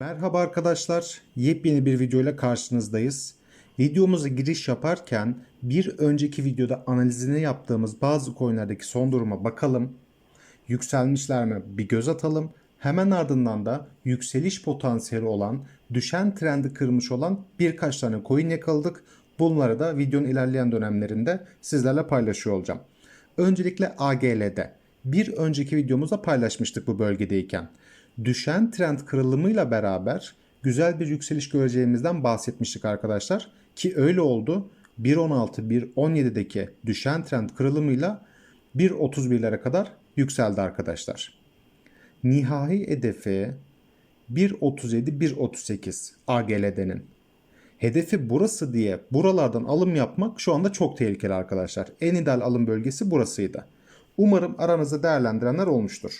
Merhaba arkadaşlar, yepyeni bir videoyla karşınızdayız. Videomuza giriş yaparken bir önceki videoda analizini yaptığımız bazı coinlerdeki son duruma bakalım. Yükselmişler mi bir göz atalım. Hemen ardından da yükseliş potansiyeli olan, düşen trendi kırmış olan birkaç tane coin yakaladık. Bunları da videonun ilerleyen dönemlerinde sizlerle paylaşıyor olacağım. Öncelikle AGL'de. Bir önceki videomuzda paylaşmıştık bu bölgedeyken. Düşen trend kırılımıyla beraber güzel bir yükseliş göreceğimizden bahsetmiştik arkadaşlar. Ki öyle oldu. 1.16, 1.17'deki düşen trend kırılımıyla 1.31'lere kadar yükseldi arkadaşlar. Nihai hedefi 1.37, 1.38 AGL'denin. Hedefi burası diye buralardan alım yapmak şu anda çok tehlikeli arkadaşlar. En ideal alım bölgesi burasıydı. Umarım aranızda değerlendirenler olmuştur.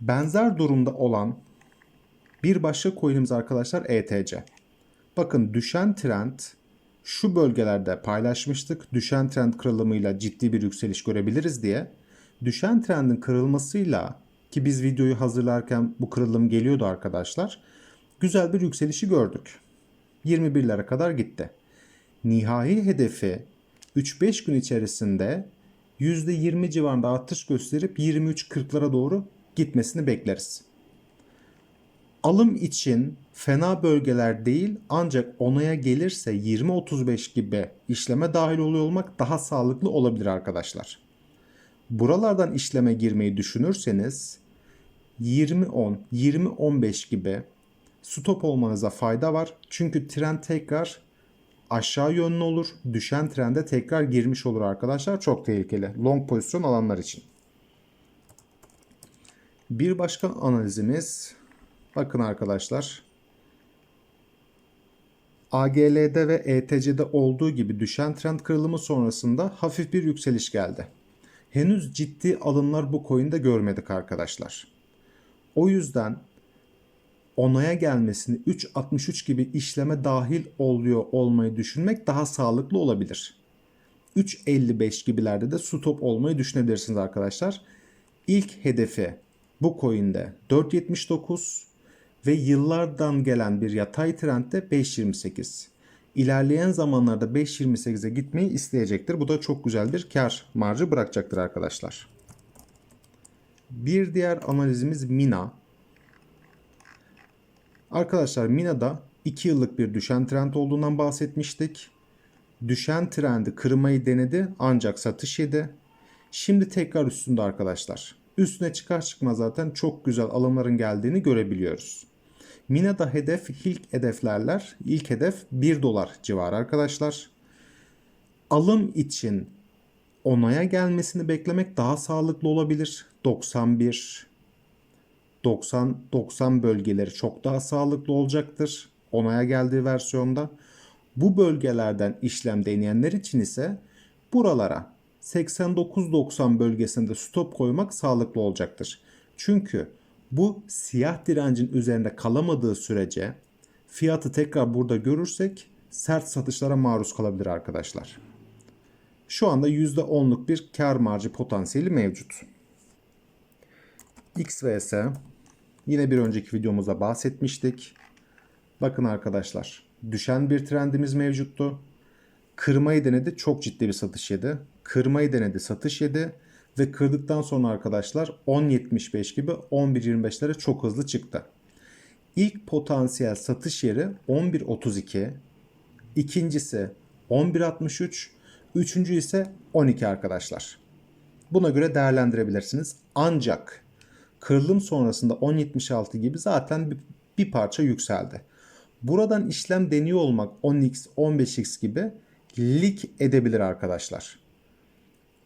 Benzer durumda olan bir başka coin'imiz arkadaşlar ETC. Bakın düşen trend şu bölgelerde paylaşmıştık. Düşen trend kırılımıyla ciddi bir yükseliş görebiliriz diye. Düşen trendin kırılmasıyla ki biz videoyu hazırlarken bu kırılım geliyordu arkadaşlar. Güzel bir yükselişi gördük. 21'lere kadar gitti. Nihai hedefi 3-5 gün içerisinde %20 civarında artış gösterip 23-40'lara doğru gitmesini bekleriz. Alım için fena bölgeler değil ancak onaya gelirse 20-35 gibi işleme dahil oluyor olmak daha sağlıklı olabilir arkadaşlar. Buralardan işleme girmeyi düşünürseniz 20-10, 20-15 gibi stop olmanıza fayda var. Çünkü trend tekrar aşağı yönlü olur. Düşen trende tekrar girmiş olur arkadaşlar. Çok tehlikeli. Long pozisyon alanlar için. Bir başka analizimiz bakın arkadaşlar. AGL'de ve ETC'de olduğu gibi düşen trend kırılımı sonrasında hafif bir yükseliş geldi. Henüz ciddi alımlar bu coin'de görmedik arkadaşlar. O yüzden onaya gelmesini 3.63 gibi işleme dahil oluyor olmayı düşünmek daha sağlıklı olabilir. 3.55 gibilerde de stop olmayı düşünebilirsiniz arkadaşlar. İlk hedefi bu coin'de 4.79 ve yıllardan gelen bir yatay trendde 5.28. İlerleyen zamanlarda 5.28'e gitmeyi isteyecektir. Bu da çok güzel bir kar marjı bırakacaktır arkadaşlar. Bir diğer analizimiz Mina. Arkadaşlar Mina'da 2 yıllık bir düşen trend olduğundan bahsetmiştik. Düşen trendi kırmayı denedi ancak satış yedi. Şimdi tekrar üstünde arkadaşlar. Üstüne çıkar çıkmaz zaten çok güzel alımların geldiğini görebiliyoruz. Mina'da hedef ilk hedeflerler. İlk hedef 1 dolar civarı arkadaşlar. Alım için onaya gelmesini beklemek daha sağlıklı olabilir. 91 90 90 bölgeleri çok daha sağlıklı olacaktır. Onaya geldiği versiyonda. Bu bölgelerden işlem deneyenler için ise buralara 89-90 bölgesinde stop koymak sağlıklı olacaktır. Çünkü bu siyah direncin üzerinde kalamadığı sürece fiyatı tekrar burada görürsek sert satışlara maruz kalabilir arkadaşlar. Şu anda %10'luk bir kar marjı potansiyeli mevcut. XVS yine bir önceki videomuzda bahsetmiştik. Bakın arkadaşlar düşen bir trendimiz mevcuttu. Kırmayı denedi çok ciddi bir satış yedi. Kırmayı denedi satış yedi. Ve kırdıktan sonra arkadaşlar 10.75 gibi 11.25'lere çok hızlı çıktı. İlk potansiyel satış yeri 11.32. İkincisi 11.63. Üçüncü ise 12 arkadaşlar. Buna göre değerlendirebilirsiniz. Ancak kırılım sonrasında 10.76 gibi zaten bir, bir parça yükseldi. Buradan işlem deniyor olmak 10x, 15x gibi lik edebilir arkadaşlar.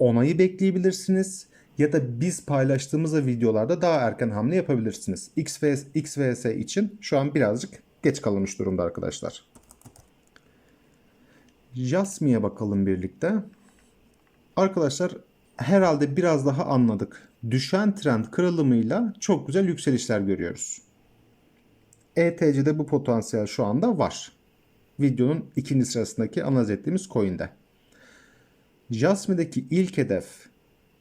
Onayı bekleyebilirsiniz ya da biz paylaştığımız videolarda daha erken hamle yapabilirsiniz. XVS, XVS için şu an birazcık geç kalınmış durumda arkadaşlar. Jasmi'ye bakalım birlikte. Arkadaşlar herhalde biraz daha anladık. Düşen trend kırılımıyla çok güzel yükselişler görüyoruz. ETC'de bu potansiyel şu anda var. Videonun ikinci sırasındaki analiz ettiğimiz coin'de. Jasmine'deki ilk hedef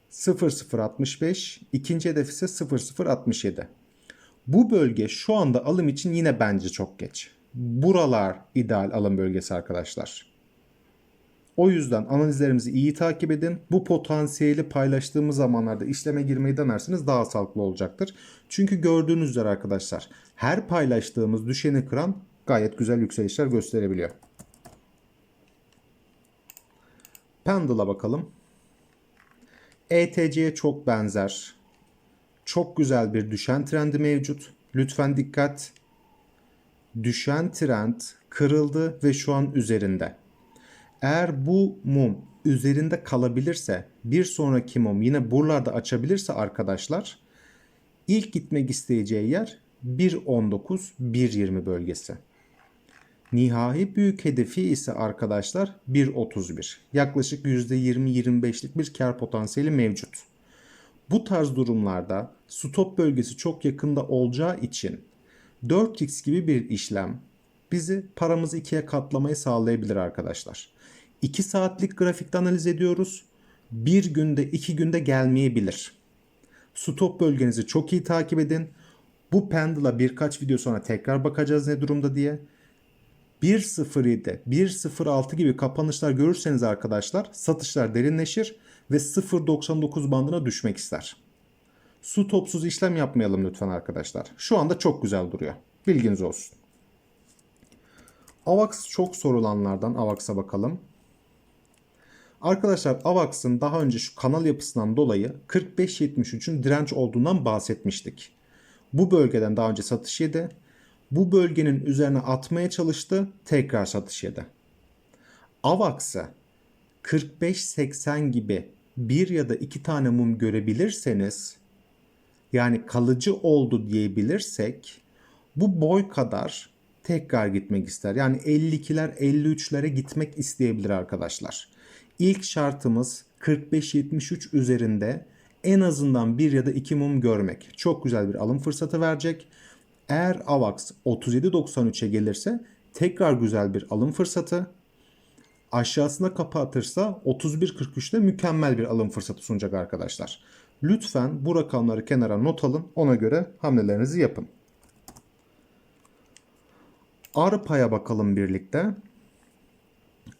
0065, ikinci hedef ise 0067. Bu bölge şu anda alım için yine bence çok geç. Buralar ideal alım bölgesi arkadaşlar. O yüzden analizlerimizi iyi takip edin. Bu potansiyeli paylaştığımız zamanlarda işleme girmeyi denerseniz daha sağlıklı olacaktır. Çünkü gördüğünüz üzere arkadaşlar her paylaştığımız düşeni kıran gayet güzel yükselişler gösterebiliyor. Pendle'a bakalım. ETC'ye çok benzer. Çok güzel bir düşen trendi mevcut. Lütfen dikkat. Düşen trend kırıldı ve şu an üzerinde. Eğer bu mum üzerinde kalabilirse bir sonraki mum yine buralarda açabilirse arkadaşlar ilk gitmek isteyeceği yer 1.19-1.20 bölgesi. Nihai büyük hedefi ise arkadaşlar 1.31. Yaklaşık %20-25'lik bir kar potansiyeli mevcut. Bu tarz durumlarda stop bölgesi çok yakında olacağı için 4x gibi bir işlem bizi paramızı ikiye katlamayı sağlayabilir arkadaşlar. 2 saatlik grafikte analiz ediyoruz. Bir günde iki günde gelmeyebilir. Stop bölgenizi çok iyi takip edin. Bu pendle'a birkaç video sonra tekrar bakacağız ne durumda diye. 1.07, 1.06 gibi kapanışlar görürseniz arkadaşlar satışlar derinleşir ve 0.99 bandına düşmek ister. Su topsuz işlem yapmayalım lütfen arkadaşlar. Şu anda çok güzel duruyor. Bilginiz olsun. AVAX çok sorulanlardan AVAX'a bakalım. Arkadaşlar AVAX'ın daha önce şu kanal yapısından dolayı 45.73'ün direnç olduğundan bahsetmiştik. Bu bölgeden daha önce satış yedi. Bu bölgenin üzerine atmaya çalıştı. Tekrar satış yedi. AVAX'ı 45-80 gibi bir ya da iki tane mum görebilirseniz yani kalıcı oldu diyebilirsek bu boy kadar tekrar gitmek ister. Yani 52'ler 53'lere gitmek isteyebilir arkadaşlar. İlk şartımız 45-73 üzerinde en azından bir ya da iki mum görmek. Çok güzel bir alım fırsatı verecek. Eğer AVAX 37.93'e gelirse tekrar güzel bir alım fırsatı. Aşağısına kapatırsa 31.43'te mükemmel bir alım fırsatı sunacak arkadaşlar. Lütfen bu rakamları kenara not alın. Ona göre hamlelerinizi yapın. Arpa'ya bakalım birlikte.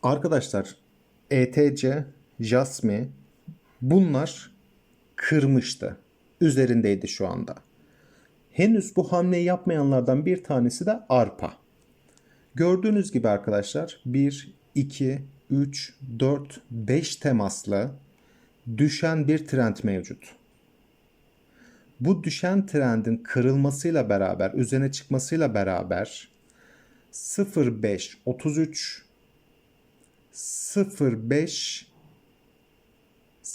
Arkadaşlar ETC, Jasmi bunlar kırmıştı. Üzerindeydi şu anda. Henüz bu hamleyi yapmayanlardan bir tanesi de Arpa. Gördüğünüz gibi arkadaşlar 1, 2, 3, 4, 5 temaslı düşen bir trend mevcut. Bu düşen trendin kırılmasıyla beraber, üzerine çıkmasıyla beraber 0.5 33 0.5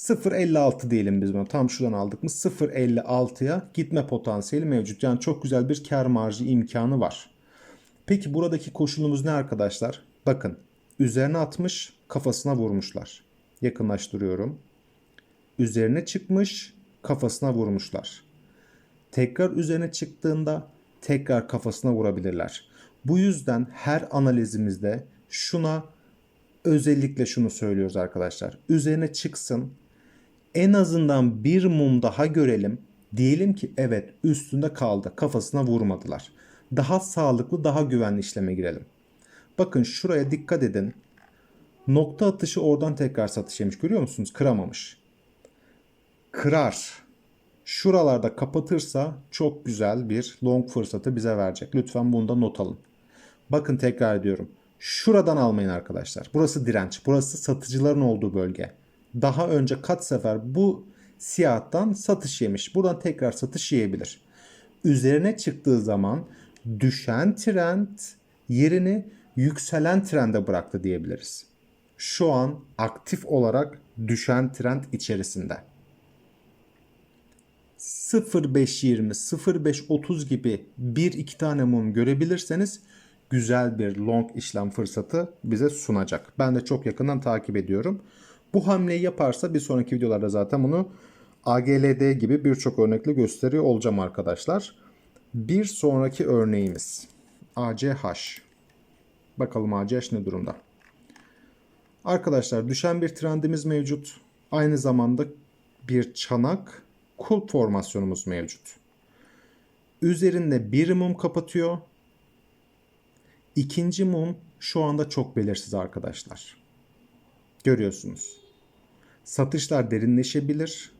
0.56 diyelim biz bunu. Tam şuradan aldık mı 0.56'ya gitme potansiyeli mevcut. Yani çok güzel bir kar marjı imkanı var. Peki buradaki koşulumuz ne arkadaşlar? Bakın üzerine atmış kafasına vurmuşlar. Yakınlaştırıyorum. Üzerine çıkmış kafasına vurmuşlar. Tekrar üzerine çıktığında tekrar kafasına vurabilirler. Bu yüzden her analizimizde şuna özellikle şunu söylüyoruz arkadaşlar. Üzerine çıksın. En azından bir mum daha görelim. Diyelim ki evet üstünde kaldı. Kafasına vurmadılar. Daha sağlıklı, daha güvenli işleme girelim. Bakın şuraya dikkat edin. Nokta atışı oradan tekrar satış yemiş. Görüyor musunuz? Kıramamış. Kırar. Şuralarda kapatırsa çok güzel bir long fırsatı bize verecek. Lütfen bunu da not alın. Bakın tekrar ediyorum. Şuradan almayın arkadaşlar. Burası direnç. Burası satıcıların olduğu bölge. Daha önce kat sefer bu siyahtan satış yemiş. Buradan tekrar satış yiyebilir. Üzerine çıktığı zaman düşen trend yerini yükselen trende bıraktı diyebiliriz. Şu an aktif olarak düşen trend içerisinde. 0520, 0530 gibi bir iki tane mum görebilirseniz güzel bir long işlem fırsatı bize sunacak. Ben de çok yakından takip ediyorum. Bu hamleyi yaparsa bir sonraki videolarda zaten bunu AGLD gibi birçok örnekle gösteriyor olacağım arkadaşlar. Bir sonraki örneğimiz ACH. Bakalım ACH ne durumda? Arkadaşlar düşen bir trendimiz mevcut. Aynı zamanda bir çanak kulp formasyonumuz mevcut. Üzerinde bir mum kapatıyor. İkinci mum şu anda çok belirsiz arkadaşlar. Görüyorsunuz. Satışlar derinleşebilir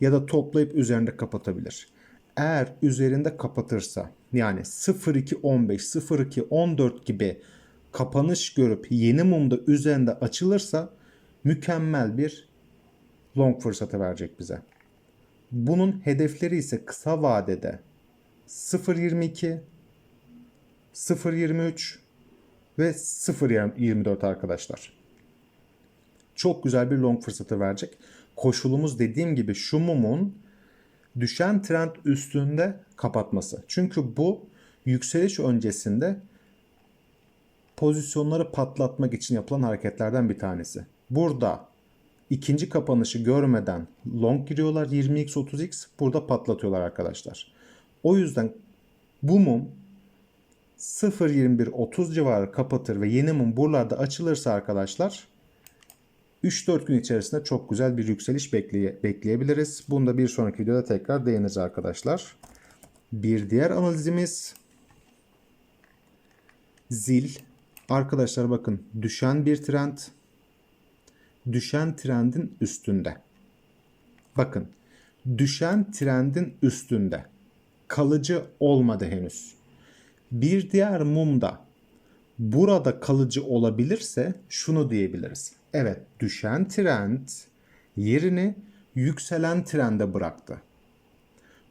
ya da toplayıp üzerinde kapatabilir. Eğer üzerinde kapatırsa yani 0215, 0214 gibi kapanış görüp yeni mumda üzerinde açılırsa mükemmel bir long fırsatı verecek bize. Bunun hedefleri ise kısa vadede 0.22, 0.23 ve 0.24 arkadaşlar. Çok güzel bir long fırsatı verecek. Koşulumuz dediğim gibi şu mumun düşen trend üstünde kapatması. Çünkü bu yükseliş öncesinde pozisyonları patlatmak için yapılan hareketlerden bir tanesi. Burada ikinci kapanışı görmeden long giriyorlar 20x 30x burada patlatıyorlar arkadaşlar. O yüzden bu mum 0.21 30 civarı kapatır ve yeni mum buralarda açılırsa arkadaşlar 3-4 gün içerisinde çok güzel bir yükseliş bekleye, bekleyebiliriz. Bunu da bir sonraki videoda tekrar değiniriz arkadaşlar. Bir diğer analizimiz zil. Arkadaşlar bakın düşen bir trend. Düşen trendin üstünde. Bakın düşen trendin üstünde. Kalıcı olmadı henüz. Bir diğer mumda burada kalıcı olabilirse şunu diyebiliriz. Evet düşen trend yerini yükselen trende bıraktı.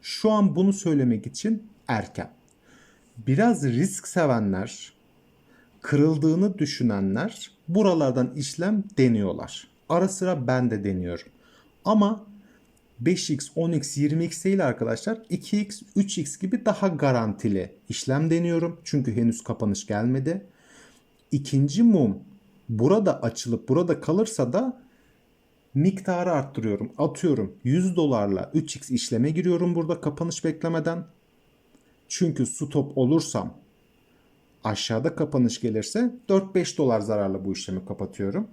Şu an bunu söylemek için erken. Biraz risk sevenler, kırıldığını düşünenler buralardan işlem deniyorlar. Ara sıra ben de deniyorum. Ama 5x, 10x, 20x değil arkadaşlar. 2x, 3x gibi daha garantili işlem deniyorum. Çünkü henüz kapanış gelmedi. İkinci mum burada açılıp burada kalırsa da miktarı arttırıyorum. Atıyorum 100 dolarla 3x işleme giriyorum burada kapanış beklemeden. Çünkü stop olursam aşağıda kapanış gelirse 4-5 dolar zararla bu işlemi kapatıyorum.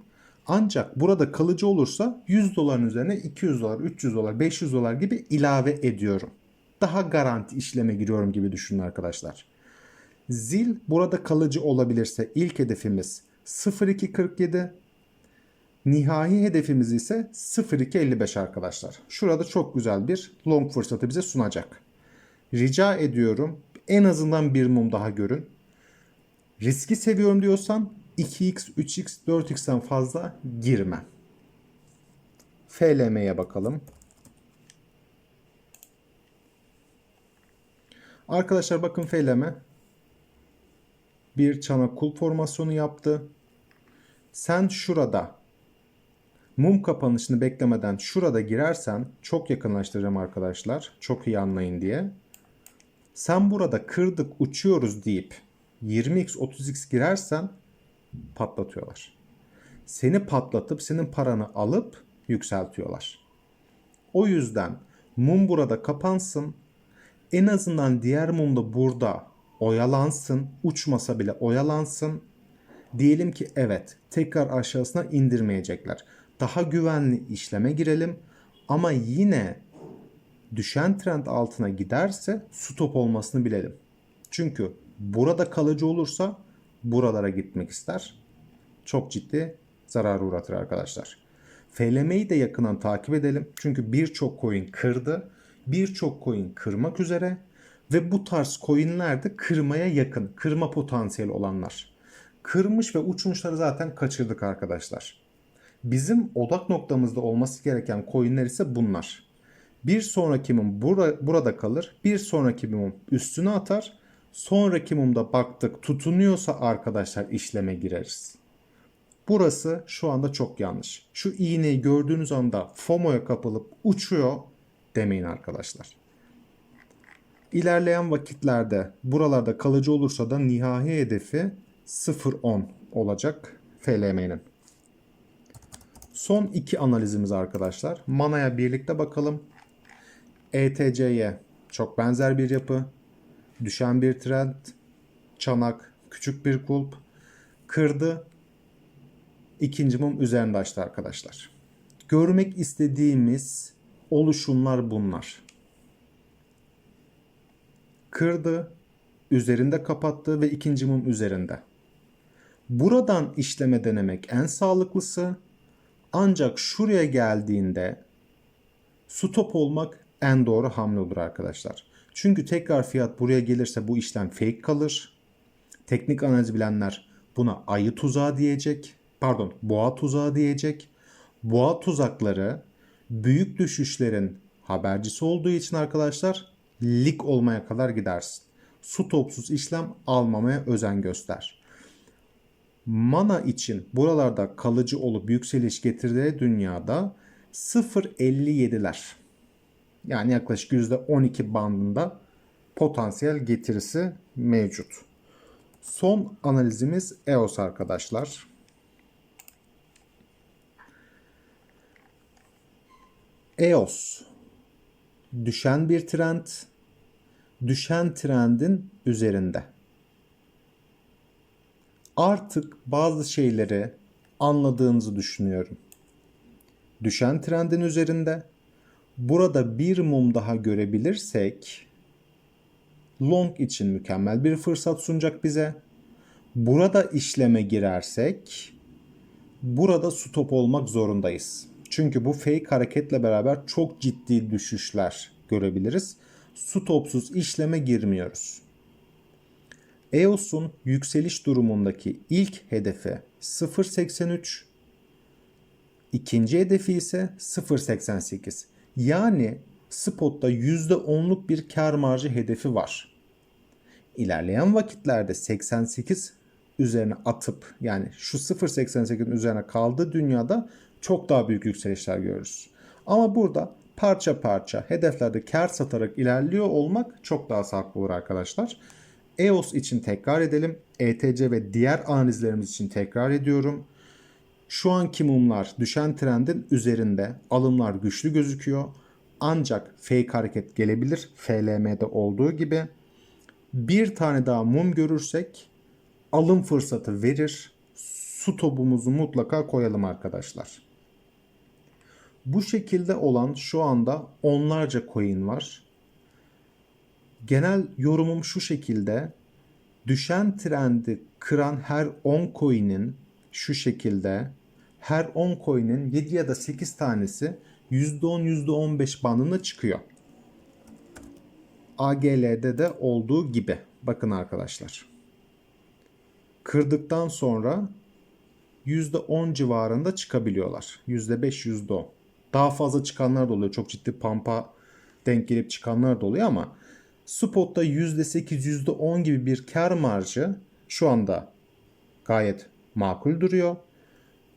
Ancak burada kalıcı olursa 100 doların üzerine 200 dolar, 300 dolar, 500 dolar gibi ilave ediyorum. Daha garanti işleme giriyorum gibi düşünün arkadaşlar. Zil burada kalıcı olabilirse ilk hedefimiz 0247. Nihai hedefimiz ise 0255 arkadaşlar. Şurada çok güzel bir long fırsatı bize sunacak. Rica ediyorum en azından bir mum daha görün. Riski seviyorum diyorsan 2x, 3x, 4x'ten fazla girme. FLM'ye bakalım. Arkadaşlar bakın FLM bir çanak kul formasyonu yaptı. Sen şurada mum kapanışını beklemeden şurada girersen çok yakınlaştıracağım arkadaşlar. Çok iyi anlayın diye. Sen burada kırdık uçuyoruz deyip 20x 30x girersen patlatıyorlar. Seni patlatıp senin paranı alıp yükseltiyorlar. O yüzden mum burada kapansın. En azından diğer mum da burada oyalansın. Uçmasa bile oyalansın. Diyelim ki evet tekrar aşağısına indirmeyecekler. Daha güvenli işleme girelim. Ama yine düşen trend altına giderse stop olmasını bilelim. Çünkü burada kalıcı olursa buralara gitmek ister. Çok ciddi zarar uğratır arkadaşlar. FLM'yi de yakından takip edelim. Çünkü birçok coin kırdı. Birçok coin kırmak üzere. Ve bu tarz coinler de kırmaya yakın. Kırma potansiyeli olanlar. Kırmış ve uçmuşları zaten kaçırdık arkadaşlar. Bizim odak noktamızda olması gereken coinler ise bunlar. Bir sonraki mum bura, burada kalır. Bir sonraki mum üstüne atar. Sonraki mumda baktık tutunuyorsa arkadaşlar işleme gireriz. Burası şu anda çok yanlış. Şu iğneyi gördüğünüz anda FOMO'ya kapılıp uçuyor demeyin arkadaşlar. İlerleyen vakitlerde buralarda kalıcı olursa da nihai hedefi 0.10 olacak FLM'nin. Son iki analizimiz arkadaşlar. Mana'ya birlikte bakalım. ETC'ye çok benzer bir yapı. Düşen bir trend. Çanak. Küçük bir kulp. Kırdı. İkinci mum üzerinde açtı arkadaşlar. Görmek istediğimiz oluşumlar bunlar. Kırdı, üzerinde kapattı ve ikinci mum üzerinde. Buradan işleme denemek en sağlıklısı. Ancak şuraya geldiğinde stop olmak en doğru hamle olur arkadaşlar. Çünkü tekrar fiyat buraya gelirse bu işlem fake kalır. Teknik analiz bilenler buna ayı tuzağı diyecek. Pardon boğa tuzağı diyecek. Boğa tuzakları büyük düşüşlerin habercisi olduğu için arkadaşlar lik olmaya kadar gidersin. Su topsuz işlem almamaya özen göster. Mana için buralarda kalıcı olup yükseliş getirdiği dünyada 0.57'ler yani yaklaşık %12 bandında potansiyel getirisi mevcut. Son analizimiz EOS arkadaşlar. EOS düşen bir trend, düşen trendin üzerinde. Artık bazı şeyleri anladığınızı düşünüyorum. Düşen trendin üzerinde. Burada bir mum daha görebilirsek long için mükemmel bir fırsat sunacak bize. Burada işleme girersek burada stop olmak zorundayız. Çünkü bu fake hareketle beraber çok ciddi düşüşler görebiliriz. Stopsuz işleme girmiyoruz. EOS'un yükseliş durumundaki ilk hedefi 0.83, ikinci hedefi ise 0.88. Yani spotta %10'luk bir kar marjı hedefi var. İlerleyen vakitlerde 88 üzerine atıp yani şu 0.88'in üzerine kaldığı dünyada çok daha büyük yükselişler görürüz. Ama burada parça parça hedeflerde kar satarak ilerliyor olmak çok daha sağlıklı olur arkadaşlar. EOS için tekrar edelim. ETC ve diğer analizlerimiz için tekrar ediyorum. Şu anki mumlar düşen trendin üzerinde. Alımlar güçlü gözüküyor. Ancak fake hareket gelebilir. FLM'de olduğu gibi. Bir tane daha mum görürsek alım fırsatı verir. Su topumuzu mutlaka koyalım arkadaşlar. Bu şekilde olan şu anda onlarca coin var. Genel yorumum şu şekilde. Düşen trendi kıran her 10 coin'in şu şekilde her 10 coin'in 7 ya da 8 tanesi %10 %15 bandında çıkıyor. AGL'de de olduğu gibi. Bakın arkadaşlar. Kırdıktan sonra %10 civarında çıkabiliyorlar. %5 %10. Daha fazla çıkanlar da oluyor. Çok ciddi pampa denk gelip çıkanlar da oluyor ama spotta %8 %10 gibi bir kar marjı şu anda gayet makul duruyor.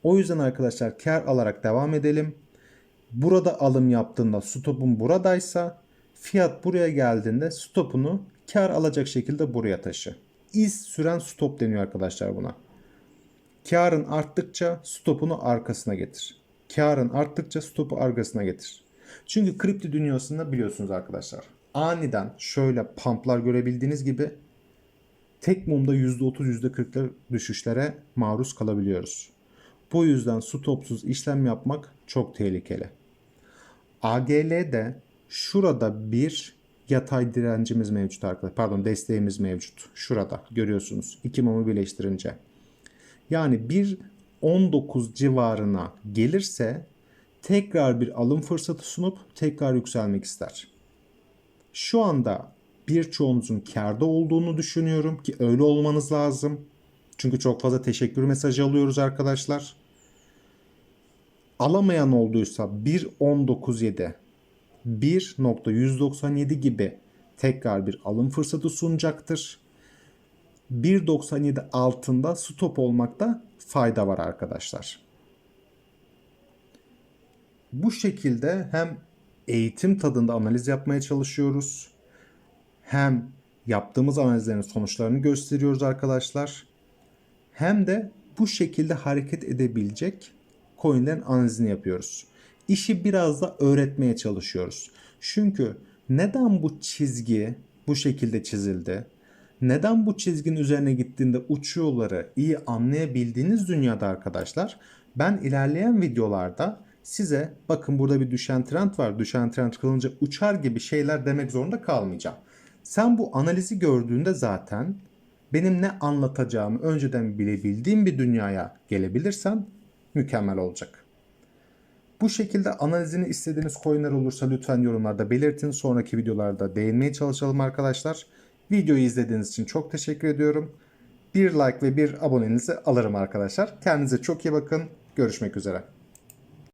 O yüzden arkadaşlar kar alarak devam edelim. Burada alım yaptığında stopun buradaysa fiyat buraya geldiğinde stopunu kar alacak şekilde buraya taşı. İz süren stop deniyor arkadaşlar buna. Karın arttıkça stopunu arkasına getir. Karın arttıkça stopu arkasına getir. Çünkü kripto dünyasında biliyorsunuz arkadaşlar. Aniden şöyle pumplar görebildiğiniz gibi tek mumda %30 %40'lar düşüşlere maruz kalabiliyoruz. Bu yüzden stopsuz işlem yapmak çok tehlikeli. AGL'de şurada bir yatay direncimiz mevcut arkadaşlar. Pardon desteğimiz mevcut. Şurada görüyorsunuz. İki mumu birleştirince. Yani 1.19 civarına gelirse tekrar bir alım fırsatı sunup tekrar yükselmek ister. Şu anda birçoğunuzun karda olduğunu düşünüyorum ki öyle olmanız lazım. Çünkü çok fazla teşekkür mesajı alıyoruz arkadaşlar. Alamayan olduysa 1.197 1.197 gibi tekrar bir alım fırsatı sunacaktır. 1.97 altında stop olmakta fayda var arkadaşlar. Bu şekilde hem eğitim tadında analiz yapmaya çalışıyoruz. Hem yaptığımız analizlerin sonuçlarını gösteriyoruz arkadaşlar. Hem de bu şekilde hareket edebilecek coinlerin analizini yapıyoruz. İşi biraz da öğretmeye çalışıyoruz. Çünkü neden bu çizgi bu şekilde çizildi? Neden bu çizginin üzerine gittiğinde uç yolları iyi anlayabildiğiniz dünyada arkadaşlar ben ilerleyen videolarda size bakın burada bir düşen trend var. Düşen trend kılınca uçar gibi şeyler demek zorunda kalmayacağım. Sen bu analizi gördüğünde zaten benim ne anlatacağımı önceden bilebildiğim bir dünyaya gelebilirsen mükemmel olacak. Bu şekilde analizini istediğiniz coinler olursa lütfen yorumlarda belirtin. Sonraki videolarda değinmeye çalışalım arkadaşlar. Videoyu izlediğiniz için çok teşekkür ediyorum. Bir like ve bir abonenizi alırım arkadaşlar. Kendinize çok iyi bakın. Görüşmek üzere.